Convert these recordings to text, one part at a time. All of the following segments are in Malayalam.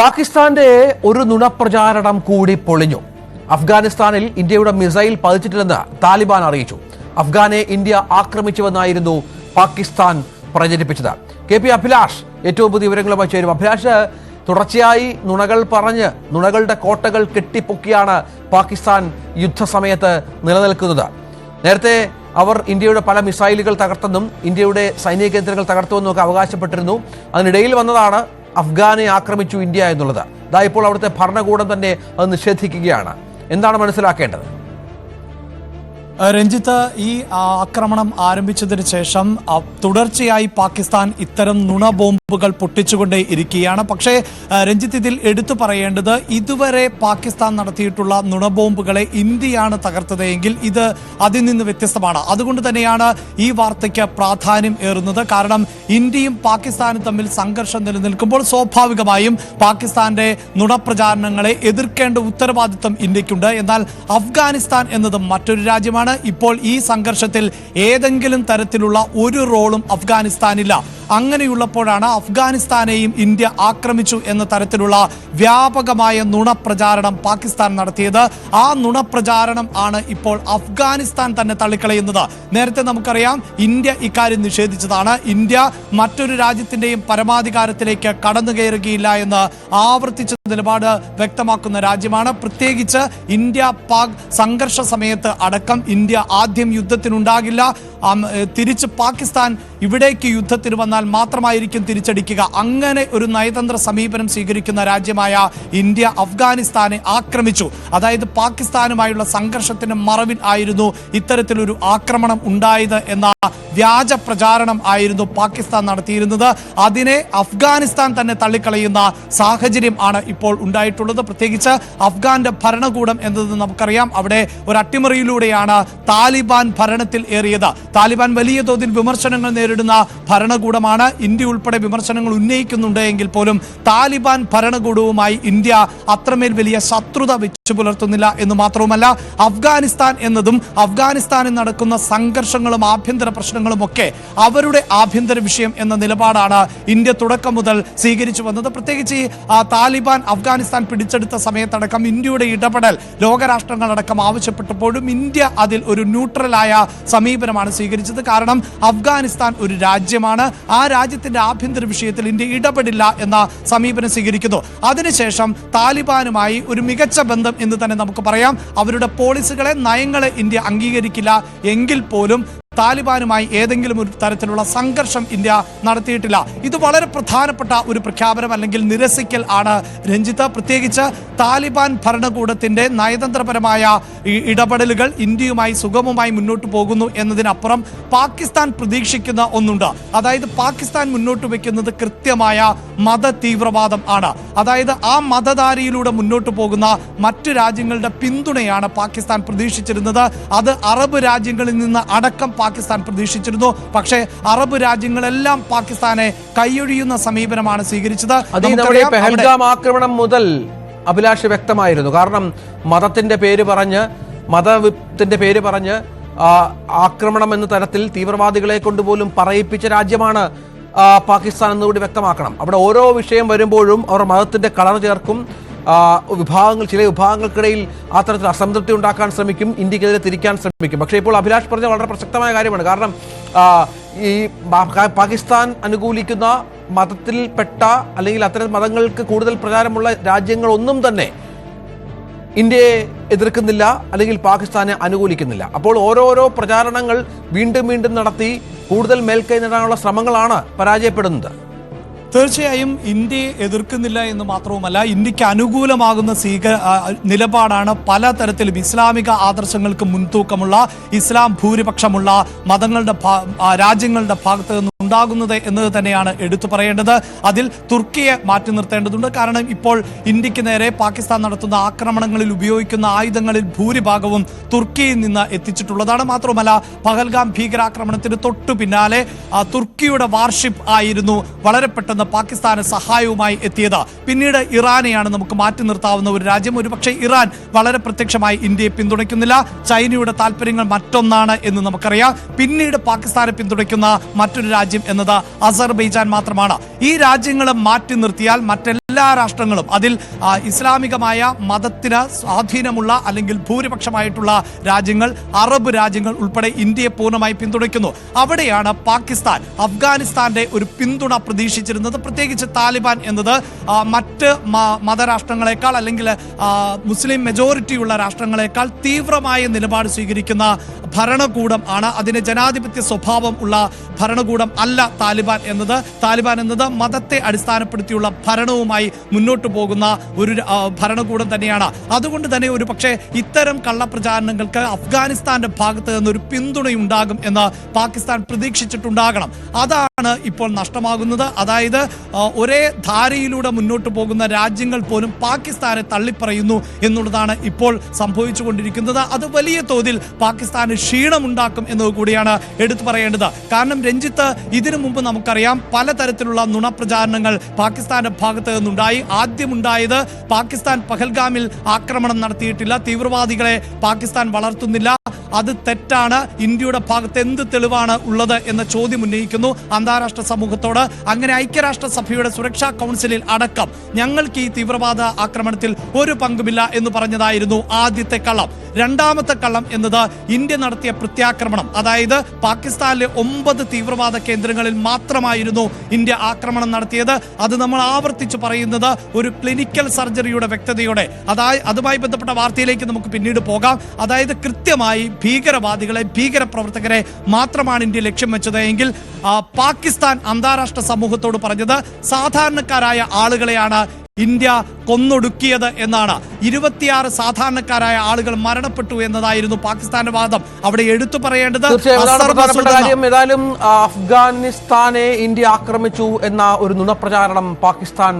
പാകിസ്ഥാന്റെ ഒരു നുണപ്രചാരണം കൂടി പൊളിഞ്ഞു. അഫ്ഗാനിസ്ഥാനിൽ ഇന്ത്യയുടെ മിസൈൽ പതിച്ചിട്ടില്ലെന്ന് താലിബാൻ അറിയിച്ചു. അഫ്ഗാനെ ഇന്ത്യ ആക്രമിച്ചുവെന്നായിരുന്നു പാകിസ്ഥാൻ പ്രചരിപ്പിച്ചത്. കെ പി അഭിലാഷ് ഏറ്റവും പുതിയ വിവരങ്ങളുമായി ചേരും. അഭിലാഷ് തുടർച്ചയായി നുണകൾ പറഞ്ഞ് നുണകളുടെ കോട്ടകൾ കെട്ടിപ്പൊക്കിയാണ് പാകിസ്ഥാൻ യുദ്ധസമയത്ത് നിലനിൽക്കുന്നത്. നേരത്തെ അവർ ഇന്ത്യയുടെ പല മിസൈലുകൾ തകർത്തെന്നും ഇന്ത്യയുടെ സൈനിക കേന്ദ്രങ്ങൾ തകർത്തുവെന്നും ഒക്കെ അവകാശപ്പെട്ടിരുന്നു. അതിനിടയിൽ വന്നതാണ് അഫ്ഗാനെ ആക്രമിച്ചു ഇന്ത്യ എന്നുള്ളത്. ഇതാ ഇപ്പോൾ അവിടുത്തെ ഭരണകൂടം തന്നെ അത് നിഷേധിക്കുകയാണ്. എന്താണ് മനസ്സിലാക്കേണ്ടത്? രഞ്ജിത്ത് ഈ ആക്രമണം ആരംഭിച്ചതിന് ശേഷം തുടർച്ചയായി പാകിസ്ഥാൻ ഇത്തരം നുണ ബോംബുകൾ പൊട്ടിച്ചുകൊണ്ടേ ഇരിക്കുകയാണ്. പക്ഷേ രഞ്ജിത്ത് ഇതിൽ എടുത്തു പറയേണ്ടത് ഇതുവരെ പാകിസ്ഥാൻ നടത്തിയിട്ടുള്ള നുണ ബോംബുകളെ ഇന്ത്യയാണ് തകർത്തതെങ്കിൽ ഇത് അതിൽ നിന്ന് വ്യത്യസ്തമാണ്. അതുകൊണ്ട് തന്നെയാണ് ഈ വാർത്തയ്ക്ക് പ്രാധാന്യം ഏറുന്നത്. കാരണം ഇന്ത്യയും പാകിസ്ഥാനും തമ്മിൽ സംഘർഷം നിലനിൽക്കുമ്പോൾ സ്വാഭാവികമായും പാകിസ്ഥാന്റെ നുണപ്രചാരണങ്ങളെ എതിർക്കേണ്ട ഉത്തരവാദിത്വം ഇന്ത്യക്കുണ്ട്. എന്നാൽ അഫ്ഗാനിസ്ഥാൻ എന്നത് മറ്റൊരു രാജ്യമാണ്. ഇപ്പോൾ ഈ സംഘർഷത്തിൽ ഏതെങ്കിലും തരത്തിലുള്ള ഒരു റോളും അഫ്ഗാനിസ്ഥാനില്ല. അങ്ങനെയുള്ളപ്പോഴാണ് അഫ്ഗാനിസ്ഥാനെയും ഇന്ത്യ ആക്രമിച്ചു എന്ന തരത്തിലുള്ള വ്യാപകമായ നുണപ്രചാരണം പാകിസ്ഥാൻ നടത്തിയത്. ആ നുണപ്രചാരണം ആണ് ഇപ്പോൾ അഫ്ഗാനിസ്ഥാൻ തന്നെ തള്ളിക്കളയുന്നത്. നേരത്തെ നമുക്കറിയാം ഇന്ത്യ ഇക്കാര്യം നിഷേധിച്ചതാണ്. ഇന്ത്യ മറ്റൊരു രാജ്യത്തിന്റെയും പരമാധികാരത്തിലേക്ക് കടന്നു കയറുകയില്ല എന്ന് ആവർത്തിച്ച നിലപാട് വ്യക്തമാക്കുന്ന രാജ്യമാണ്. പ്രത്യേകിച്ച് ഇന്ത്യ പാക് സംഘർഷ സമയത്ത് അടക്കം ഇന്ത്യ ആദ്യം യുദ്ധത്തിനുണ്ടാകില്ല. തിരിച്ച് പാകിസ്ഥാൻ ഇവിടേക്ക് യുദ്ധത്തിന് വന്നാൽ മാത്രമായിരിക്കും തിരിച്ചടിക്കുക. അങ്ങനെ ഒരു നയതന്ത്ര സമീപനം സ്വീകരിക്കുന്ന രാജ്യമായ ഇന്ത്യ അഫ്ഗാനിസ്ഥാനെ ആക്രമിച്ചു. അതായത് പാകിസ്ഥാനുമായുള്ള സംഘർഷത്തിന് മറവിൽ ആയിരുന്നു ഇത്തരത്തിലൊരു ആക്രമണം ഉണ്ടായത് എന്ന വ്യാജ പ്രചാരണം ആയിരുന്നു പാകിസ്ഥാൻ നടത്തിയിരുന്നത്. അതിനെ അഫ്ഗാനിസ്ഥാൻ തന്നെ തള്ളിക്കളയുന്ന സാഹചര്യം ആണ് ഇപ്പോൾ ഉണ്ടായിട്ടുള്ളത്. പ്രത്യേകിച്ച് അഫ്ഗാന്റെ ഭരണകൂടം എന്നത് നമുക്കറിയാം. അവിടെ ഒരു അട്ടിമറിയിലൂടെയാണ് താലിബാൻ ഭരണത്തിൽ ഏറിയത്. താലിബാൻ വലിയ തോതിൽ വിമർശനങ്ങൾ നേരിടുന്ന ഭരണകൂടമാണ്. ഇന്ത്യ ഉൾപ്പെടെ വിമർശനങ്ങൾ ഉന്നയിക്കുന്നുണ്ട് എങ്കിൽ പോലും താലിബാൻ ഭരണകൂടവുമായി ഇന്ത്യ അത്രമേൽ വലിയ ശത്രുത വെച്ചു പുലർത്തുന്നില്ല എന്ന് മാത്രവുമല്ല അഫ്ഗാനിസ്ഥാൻ എന്നതും അഫ്ഗാനിസ്ഥാനിൽ നടക്കുന്ന സംഘർഷങ്ങളും ആഭ്യന്തര പ്രശ്നങ്ങളും ഒക്കെ അവരുടെ ആഭ്യന്തര വിഷയം എന്ന നിലപാടാണ് ഇന്ത്യ തുടക്കം മുതൽ സ്വീകരിച്ചു വന്നത്. പ്രത്യേകിച്ച് താലിബാൻ അഫ്ഗാനിസ്ഥാൻ പിടിച്ചെടുത്ത സമയത്തടക്കം ഇന്ത്യയുടെ ഇടപെടൽ ലോകരാഷ്ട്രങ്ങളടക്കം ആവശ്യപ്പെട്ടപ്പോഴും ഇന്ത്യ അതിൽ ഒരു ന്യൂട്രലായ സമീപനമാണ് സ്വീകരിച്ചത്. കാരണം അഫ്ഗാനിസ്ഥാൻ ഒരു രാജ്യമാണ്. ആ രാജ്യത്തിന്റെ ആഭ്യന്തര വിഷയത്തിൽ ഇന്ത്യ ഇടപെടില്ല എന്ന സമീപനം സ്വീകരിക്കുന്നു. അതിനുശേഷം താലിബാനുമായി ഒരു മികച്ച ബന്ധം എന്ന് തന്നെ നമുക്ക് പറയാം. അവരുടെ പോളിസികളെ നയങ്ങളെ ഇന്ത്യ അംഗീകരിക്കില്ല. എങ്കിൽ പോലും താലിബാനുമായി ഏതെങ്കിലും ഒരു തരത്തിലുള്ള സംഘർഷം ഇന്ത്യ നടത്തിയിട്ടില്ല. ഇത് വളരെ പ്രധാനപ്പെട്ട ഒരു പ്രഖ്യാപനം അല്ലെങ്കിൽ നിരസിക്കൽ ആണ്. രഞ്ജിത്ത് പ്രത്യേകിച്ച് താലിബാൻ ഭരണകൂടത്തിന്റെ നയതന്ത്രപരമായ ഇടപെടലുകൾ ഇന്ത്യയുമായി സുഗമമായി മുന്നോട്ട് പോകുന്നു എന്നതിനപ്പുറം പാകിസ്ഥാൻ പ്രതീക്ഷിക്കുന്ന ഒന്നുണ്ട്. അതായത് പാകിസ്ഥാൻ മുന്നോട്ട് വെക്കുന്നത് കൃത്യമായ മത തീവ്രവാദം ആണ്. അതായത് ആ മതധാരയിലൂടെ മുന്നോട്ട് പോകുന്ന മറ്റു രാജ്യങ്ങളുടെ പിന്തുണയാണ് പാകിസ്ഥാൻ പ്രതീക്ഷിച്ചിരുന്നത്. അത് അറബ് രാജ്യങ്ങളിൽ നിന്ന് അടക്കം പാകിസ്ഥാൻ പ്രതീക്ഷിച്ചിരുന്നു. പക്ഷേ അറബ് രാജ്യങ്ങളെല്ലാം പാകിസ്ഥാനെ കൈയൊഴിയുന്ന സമീപനമാണ് സ്വീകരിച്ചത്. പെഹൽഗാം ആക്രമണം മുതൽ അഭിലാഷ് വ്യക്തമായിരുന്നു. കാരണം മതത്തിന്റെ പേര് പറഞ്ഞ് മതത്തിന്റെ പേര് പറഞ്ഞ് ആക്രമണം എന്ന തരത്തിൽ തീവ്രവാദികളെ കൊണ്ടുപോലും പറയിപ്പിച്ച രാജ്യമാണ് പാകിസ്ഥാൻ എന്നുകൂടി വ്യക്തമാക്കണം. അവിടെ ഓരോ വിഷയം വരുമ്പോഴും അവർ മതത്തിന്റെ കളർ ചേർക്കും. വിഭാഗങ്ങൾ ചില വിഭാഗങ്ങൾക്കിടയിൽ അത്തരത്തിൽ തരത്തിൽ അസംതൃപ്തി ഉണ്ടാക്കാൻ ശ്രമിക്കും ഇന്ത്യക്കെതിരെ തിരിക്കാൻ ശ്രമിക്കും. പക്ഷേ ഇപ്പോൾ അഭിലാഷ് പറഞ്ഞ വളരെ പ്രസക്തമായ കാര്യമാണ്. കാരണം ഈ പാകിസ്ഥാൻ അനുകൂലിക്കുന്ന മതത്തിൽപ്പെട്ട അല്ലെങ്കിൽ അത്തരം മതങ്ങൾക്ക് കൂടുതൽ പ്രചാരമുള്ള രാജ്യങ്ങളൊന്നും തന്നെ ഇന്ത്യയെ എതിർക്കുന്നില്ല അല്ലെങ്കിൽ പാകിസ്ഥാനെ അനുകൂലിക്കുന്നില്ല. അപ്പോൾ ഓരോരോ പ്രചാരണങ്ങൾ വീണ്ടും വീണ്ടും നടത്തി കൂടുതൽ മേൽക്കൈ നേടാനുള്ള ശ്രമങ്ങളാണ് പരാജയപ്പെടുന്നത്. തീർച്ചയായും ഇന്ത്യയെ എതിർക്കുന്നില്ല എന്ന് മാത്രവുമല്ല ഇന്ത്യയ്ക്ക് അനുകൂലമാകുന്ന സ്വീക നിലപാടാണ് നിലപാടാണ് പലതരത്തിലും ഇസ്ലാമിക ആദർശങ്ങൾക്ക് മുൻതൂക്കമുള്ള ഇസ്ലാം ഭൂരിപക്ഷമുള്ള മതങ്ങളുടെ രാജ്യങ്ങളുടെ ഭാഗത്ത് ഉണ്ടാകുന്നത് എന്നത് തന്നെയാണ് എടുത്തു പറയേണ്ടത്. അതിൽ തുർക്കിയെ മാറ്റി നിർത്തേണ്ടതുണ്ട്. കാരണം ഇപ്പോൾ ഇന്ത്യയ്ക്ക് നേരെ പാകിസ്ഥാൻ നടത്തുന്ന ആക്രമണങ്ങളിൽ ഉപയോഗിക്കുന്ന ആയുധങ്ങളിൽ ഭൂരിഭാഗവും തുർക്കിയിൽ നിന്ന് എത്തിച്ചിട്ടുള്ളതാണ്. മാത്രമല്ല പഹൽഗാം ഭീകരാക്രമണത്തിന് തൊട്ടു പിന്നാലെ തുർക്കിയുടെ വാർഷിപ്പ് ആയിരുന്നു വളരെ പെട്ടെന്ന് പാകിസ്ഥാന് സഹായവുമായി എത്തിയത്. പിന്നീട് ഇറാനെയാണ് നമുക്ക് മാറ്റി നിർത്താവുന്ന ഒരു രാജ്യം. ഒരുപക്ഷെ ഇറാൻ വളരെ പ്രത്യക്ഷമായി ഇന്ത്യയെ പിന്തുണയ്ക്കുന്നില്ല. ചൈനയുടെ താല്പര്യങ്ങൾ മറ്റൊന്നാണ് എന്ന് നമുക്കറിയാം. പിന്നീട് പാകിസ്ഥാനെ പിന്തുണയ്ക്കുന്ന മറ്റൊരു രാജ്യം രാജ്യം എന്നത് അസർബൈജാൻ മാത്രമാണ്. ഈ രാജ്യങ്ങളെ മാറ്റി നിർത്തിയാൽ മറ്റെല്ലാ രാഷ്ട്രങ്ങളും അതിൽ ഇസ്ലാമികമായ മതത്തിന് സ്വാധീനമുള്ള അല്ലെങ്കിൽ ഭൂരിപക്ഷമായിട്ടുള്ള രാജ്യങ്ങൾ അറബ് രാജ്യങ്ങൾ ഉൾപ്പെടെ ഇന്ത്യയെ പൂർണമായി പിന്തുണയ്ക്കുന്നു. അവിടെയാണ് പാകിസ്ഥാൻ അഫ്ഗാനിസ്ഥാന്റെ ഒരു പിന്തുണ പ്രതീക്ഷിച്ചിരുന്നത്. പ്രത്യേകിച്ച് താലിബാൻ എന്നത് മറ്റ് മതരാഷ്ട്രങ്ങളെക്കാൾ അല്ലെങ്കിൽ മുസ്ലിം മെജോറിറ്റിയുള്ള രാഷ്ട്രങ്ങളെക്കാൾ തീവ്രമായ നിലപാട് സ്വീകരിക്കുന്ന ഭരണകൂടം ആണ്. അതിന് ജനാധിപത്യ സ്വഭാവം ഉള്ള ഭരണകൂടം അല്ല താലിബാൻ എന്നത്. താലിബാൻ എന്നത് മതത്തെ അടിസ്ഥാനപ്പെടുത്തിയുള്ള ഭരണവുമായി മുന്നോട്ട് പോകുന്ന ഒരു ഭരണകൂടം തന്നെയാണ്. അതുകൊണ്ട് തന്നെ ഒരു പക്ഷേ ഇത്തരം കള്ളപ്രചാരണങ്ങൾക്ക് അഫ്ഗാനിസ്ഥാന്റെ ഭാഗത്ത് നിന്ന് ഒരു പിന്തുണയുണ്ടാകും എന്ന് പാകിസ്ഥാൻ പ്രതീക്ഷിച്ചിട്ടുണ്ടാകണം. അതാണ് ഇപ്പോൾ നഷ്ടമാകുന്നത്. അതായത് ഒരേ ധാരയിലൂടെ മുന്നോട്ട് പോകുന്ന രാജ്യങ്ങൾ പോലും പാകിസ്ഥാനെ തള്ളിപ്പറയുന്നു എന്നുള്ളതാണ് ഇപ്പോൾ സംഭവിച്ചുകൊണ്ടിരിക്കുന്നത്. അത് വലിയ തോതിൽ പാകിസ്ഥാന് ക്ഷീണമുണ്ടാക്കും എന്നത് കൂടിയാണ് എടുത്തു പറയേണ്ടത്. കാരണം രഞ്ജിത്ത് ഇതിനു മുമ്പ് നമുക്കറിയാം പലതരത്തിലുള്ള നുണപ്രചാരണങ്ങൾ പാകിസ്ഥാന്റെ ഭാഗത്ത് നിന്നുണ്ടായി. ആദ്യമുണ്ടായത് പാകിസ്ഥാൻ പഹൽഗാമിൽ ആക്രമണം നടത്തിയിട്ടില്ല. തീവ്രവാദികളെ പാകിസ്ഥാൻ വളർത്തുന്നില്ല. അത് തെറ്റാണ്. ഇന്ത്യയുടെ ഭാഗത്ത് എന്ത് തെളിവാണ് ഉള്ളത് എന്ന ചോദ്യം ഉന്നയിക്കുന്നു അന്താരാഷ്ട്ര സമൂഹത്തോട്. അങ്ങനെ ഐക്യരാഷ്ട്ര സഭയുടെ സുരക്ഷാ കൗൺസിലിൽ അടക്കം ഞങ്ങൾക്ക് ഈ തീവ്രവാദ ആക്രമണത്തിൽ ഒരു പങ്കുമില്ല എന്ന് പറഞ്ഞതായിരുന്നു ആദ്യത്തെ കള്ളം രണ്ടാമത്തെ കള്ളം എന്നത് ഇന്ത്യ നടത്തിയ പ്രത്യാക്രമണം. അതായത് പാകിസ്ഥാനിലെ ഒമ്പത് തീവ്രവാദ കേന്ദ്രങ്ങളിൽ മാത്രമായിരുന്നു ഇന്ത്യ ആക്രമണം നടത്തിയത്. അത് നമ്മൾ ആവർത്തിച്ച് പറയുന്നത് ഒരു ക്ലിനിക്കൽ സർജറിയുടെ വ്യക്തതയോടെ. അതായത് അതുമായി ബന്ധപ്പെട്ട വാർത്തയിലേക്ക് നമുക്ക് പിന്നീട് പോകാം. അതായത് കൃത്യമായി ഭീകരവാദികളെ ഭീകരപ്രവർത്തകരെ മാത്രമാണ് ഇന്ത്യ ലക്ഷ്യം വെച്ചത് എങ്കിൽ പാകിസ്ഥാൻ അന്താരാഷ്ട്ര സമൂഹത്തോട് പറഞ്ഞത് സാധാരണക്കാരായ ആളുകളെയാണ് ഇന്ത്യ കൊന്നൊടുക്കിയത് എന്നാണ്. ഇരുപത്തിയാറ് സാധാരണക്കാരായ ആളുകൾ മരണപ്പെട്ടു എന്നതായിരുന്നു പാകിസ്ഥാന്റെ വാദം. അവിടെ എടുത്തു പറയേണ്ടത് ഏതായാലും അഫ്ഗാനിസ്ഥാനെ ഇന്ത്യ ആക്രമിച്ചു എന്ന ഒരു നുണപ്രചാരണം പാകിസ്ഥാൻ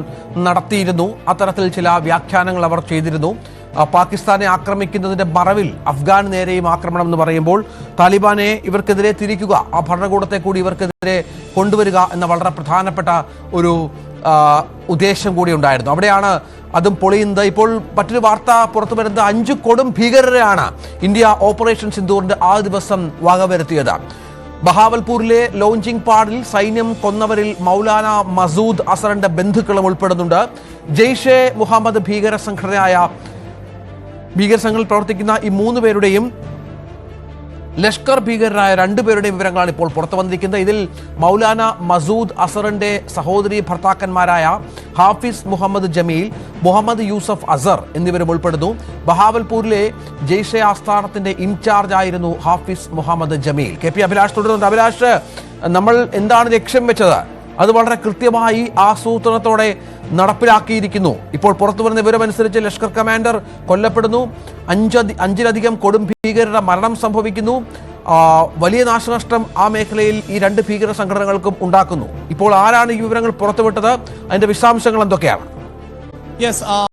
നടത്തിയിരുന്നു. അത്തരത്തിൽ ചില വ്യാഖ്യാനങ്ങൾ അവർ ചെയ്തിരുന്നു. പാകിസ്ഥാനെ ആക്രമിക്കുന്നതിന്റെ മറവിൽ അഫ്ഗാൻ നേരെയും ആക്രമണം എന്ന് പറയുമ്പോൾ താലിബാനെ ഇവർക്കെതിരെ തിരിക്കുക ആ ഭരണകൂടത്തെ കൂടി ഇവർക്കെതിരെ കൊണ്ടുവരിക എന്ന വളരെ പ്രധാനപ്പെട്ട ഒരു ഉദ്ദേശം കൂടി ഉണ്ടായിരുന്നു. അവിടെയാണ് അതും പൊളിയുന്നത്. ഇപ്പോൾ മറ്റൊരു വാർത്ത പുറത്തു വരുന്നത്. അഞ്ച് കൊടും ഭീകരരെയാണ് ഇന്ത്യ ഓപ്പറേഷൻ സിന്ദൂറിന്റെ ആ ദിവസം വകവരുത്തിയത്. ബഹാവൽപൂരിലെ ലോഞ്ചിംഗ് പാഡിൽ സൈന്യം കൊന്നവരിൽ മൗലാന മസൂദ് അസറിന്റെ ബന്ധുക്കളും ഉൾപ്പെടുന്നുണ്ട്. ജെയ്ഷെ മുഹമ്മദ് ഭീകര സംഘടനയായ ഭീകര സംഘടനയിൽ പ്രവർത്തിക്കുന്ന ഈ മൂന്ന് പേരുടെയും ലഷ്കർ ഭീകരരായ രണ്ടുപേരുടെ വിവരങ്ങളാണ് ഇപ്പോൾ പുറത്തു വന്നിരിക്കുന്നത്. ഇതിൽ മൗലാന മസൂദ് അസറിന്റെ സഹോദരി ഭർത്താക്കന്മാരായ ഹാഫിസ് മുഹമ്മദ് ജമീൽ മുഹമ്മദ് യൂസഫ് അസർ എന്നിവരും ഉൾപ്പെടുന്നു. ബഹാവൽപൂരിലെ ജെയ്ഷെ ആസ്ഥാനത്തിന്റെ ഇൻചാർജ് ആയിരുന്നു ഹാഫിസ് മുഹമ്മദ് ജമീൽ. കെ പി അഭിലാഷ് തുടരുന്നുണ്ട്. അഭിലാഷ് നമ്മൾ എന്താണ് ലക്ഷ്യം വെച്ചത്? അത് വളരെ കൃത്യമായി ആസൂത്രണത്തോടെ നടപ്പിലാക്കിയിരിക്കുന്നു. ഇപ്പോൾ പുറത്തു വരുന്ന വിവരമനുസരിച്ച് ലഷ്കർ കമാൻഡർ കൊല്ലപ്പെടുന്നു. അഞ്ച് അഞ്ചിലധികം കൊടും ഭീകരരുടെ മരണം സംഭവിക്കുന്നു. വലിയ നാശനഷ്ടം ആ മേഖലയിൽ ഈ രണ്ട് ഭീകര സംഘടനകൾക്കും ഉണ്ടാക്കുന്നു. ഇപ്പോൾ ആരാണ് ഈ വിവരങ്ങൾ പുറത്തുവിട്ടത്? അതിന്റെ വിശദാംശങ്ങൾ എന്തൊക്കെയാണ്? യെസ്